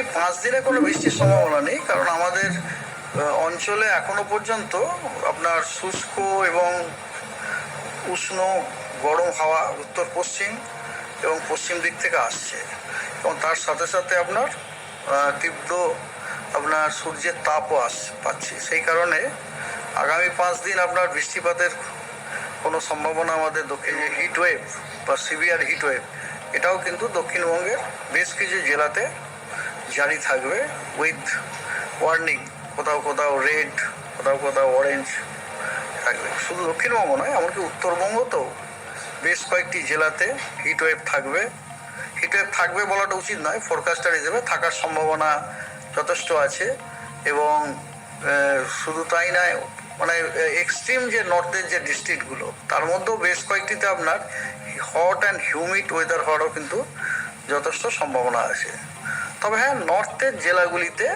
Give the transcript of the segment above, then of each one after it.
আগামী পাঁচ দিনে কোনো বৃষ্টির সম্ভাবনা নেই, কারণ আমাদের অঞ্চলে এখনও পর্যন্ত আপনার শুষ্ক এবং উষ্ণ গরম হাওয়া উত্তর পশ্চিম এবং পশ্চিম দিক থেকে আসছে। এবং তার সাথে সাথে আপনার তীব্র আপনার সূর্যের তাপও আস, পাচ্ছি। সেই কারণে আগামী পাঁচ দিন আপনার বৃষ্টিপাতের কোনো সম্ভাবনা আমাদের দক্ষিণে হিট ওয়েভ বা সিভিয়ার হিট ওয়েভ, এটাও কিন্তু দক্ষিণবঙ্গের বেশ কিছু জেলাতে জারি থাকবে উইথ ওয়ার্নিং কোথাও কোথাও রেড কোথাও কোথাও অরেঞ্জ থাকবে। শুধু দক্ষিণবঙ্গ নয়, এমনকি উত্তরবঙ্গতেও বেশ কয়েকটি জেলাতে হিটওয়েভ থাকবে। হিট ওয়েভ থাকবে বলাটা উচিত নয় ফোরকাস্টার হিসেবে থাকার সম্ভাবনা যথেষ্ট আছে এবং শুধু তাই নয় মানে এক্সট্রিম যে নর্থের যে ডিস্ট্রিক্টগুলো তার মধ্যেও বেশ কয়েকটিতে আপনার হট অ্যান্ড হিউমিড ওয়েদার হওয়ারও কিন্তু যথেষ্ট সম্ভাবনা আছে। তবে হ্যাঁ নর্থের জেলাগুলিতে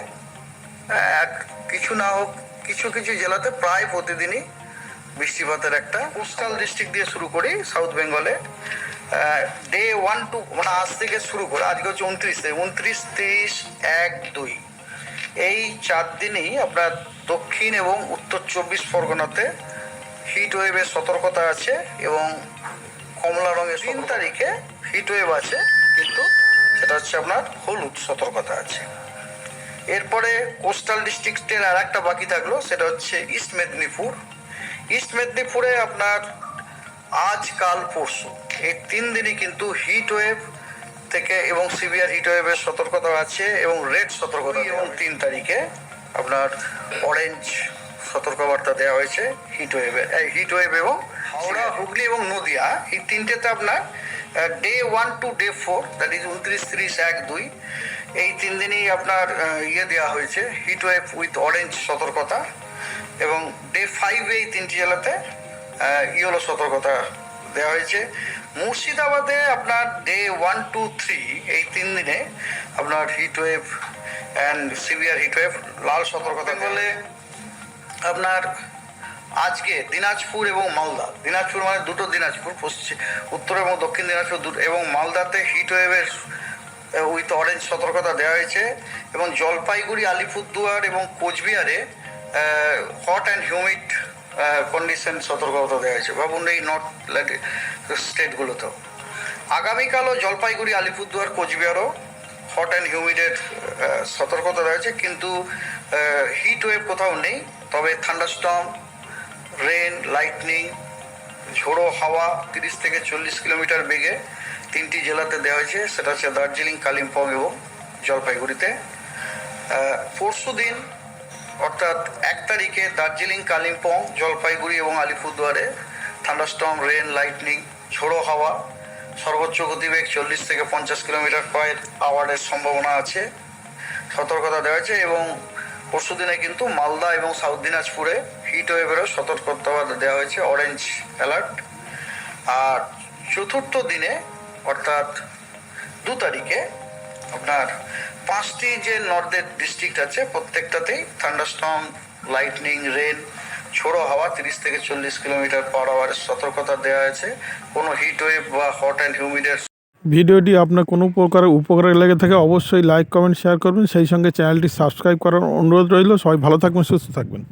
এক কিছু না হোক কিছু কিছু জেলাতে প্রায় প্রতিদিনই বৃষ্টিপাতের একটা কোস্টাল ডিস্ট্রিক্ট দিয়ে শুরু করি সাউথ বেঙ্গলে ডে ওয়ান টু মানে আজ থেকে শুরু করে আজকে হচ্ছে উনত্রিশ থেকে উনত্রিশ তিরিশ এক দুই। এই চার দিনই আপনার দক্ষিণ এবং উত্তর চব্বিশ পরগনাতে হিট ওয়েভের সতর্কতা আছে এবং কমলা রঙের তিন তারিখে হিট ওয়েভ আছে কিন্তু সেটা হচ্ছে আপনার হলুদ সতর্কতা আছে। এরপরে কোস্টাল ডিস্ট্রিক্টের আর একটা বাকি থাকল, সেটা হচ্ছে ইস্ট মেদিনীপুর। ইস্ট মেদিনীপুরে আপনার আজ কাল পরশু, এই তিন দিনই কিন্তু হিট ওয়েভ থেকে এবং সিভিয়ার হিট ওয়েভের সতর্কতা আছে এবং রেড সতর্কতা এবং তিন তারিখে আপনার অরেঞ্জ সতর্কবার্তা দেওয়া হয়েছে হিট ওয়েভের হিট ওয়েভ এবং হাওড়া, হুগলি এবং নদিয়া, এই তিনটেতে আপনার day one to day four that is উনত্রিশ, তিরিশ, এক, দুই, এই তিন দিনই আপনার ইয়ে দেওয়া হয়েছে হিট ওয়েভ উইথ অরেঞ্জ সতর্কতা এবং ডে ফাইভ এই তিনটি জেলাতে ইয়েলো সতর্কতা দেওয়া হয়েছে। মুর্শিদাবাদে আপনার ডে ওয়ান টু থ্রি এই তিন দিনে আপনার heat wave and severe heat wave লাল সতর্কতা বলে আপনার আজকে দিনাজপুর এবং মালদা। দিনাজপুর মানে দুটো দিনাজপুর পশ্চিম উত্তর এবং দক্ষিণ দিনাজপুর এবং মালদাতে হিট ওয়েভের উইথ অরেঞ্জ সতর্কতা দেওয়া হয়েছে এবং জলপাইগুড়ি, আলিপুরদুয়ার এবং কোচবিহারে হট অ্যান্ড হিউমিড কন্ডিশন সতর্কতা দেওয়া হয়েছে। ভাবুন এই নর্থ স্টেটগুলোতেও আগামীকালও জলপাইগুড়ি, আলিপুরদুয়ার, কোচবিহারও হট অ্যান্ড হিউমিডের সতর্কতা হয়েছে। কিন্তু হিট ওয়েভ কোথাও নেই, তবে থান্ডারস্টর্ম রেন লাইটনিং ঝোড়ো হাওয়া তিরিশ থেকে চল্লিশ কিলোমিটার বেগে তিনটি জেলাতে দেওয়া হয়েছে। সেটা হচ্ছে দার্জিলিং, কালিম্পং এবং জলপাইগুড়িতে। পরশু দিন, অর্থাৎ এক তারিখে দার্জিলিং, কালিম্পং, জলপাইগুড়ি এবং আলিপুরদুয়ারে থান্ডারস্টর্ম রেন লাইটনিং ঝোড়ো হাওয়া, সর্বোচ্চ গতিবেগ চল্লিশ থেকে পঞ্চাশ কিলোমিটার পার আওয়ারের সম্ভাবনা আছে। সতর্কতা দেওয়া হয়েছে এবং পরশু দিনে কিন্তু মালদা এবং সাউথ দিনাজপুরে হিট ওয়েভেরও সতর্কতা দেওয়া হয়েছে অরেঞ্জ অ্যালার্ট আর চতুর্থ দিনে, অর্থাৎ দু তারিখে, আপনার পাঁচটি যে নর্থের ডিস্ট্রিক্ট আছে, প্রত্যেকটাতেই থান্ডারস্টর্ম লাইটনিং রেন ছোড়ো হাওয়া তিরিশ থেকে চল্লিশ কিলোমিটার পার আওয়ারের সতর্কতা দেওয়া হয়েছে। কোনো হিট ওয়েভ বা হট অ্যান্ড হিউমিডের ভিডিওটি আপনার কোনো প্রকার উপকারে লেগে থাকে, অবশ্যই লাইক কমেন্ট শেয়ার করবেন। সেই সঙ্গে চ্যানেলটি সাবস্ক্রাইব করার অনুরোধ রইল। সবাই ভালো থাকবেন, সুস্থ থাকবেন।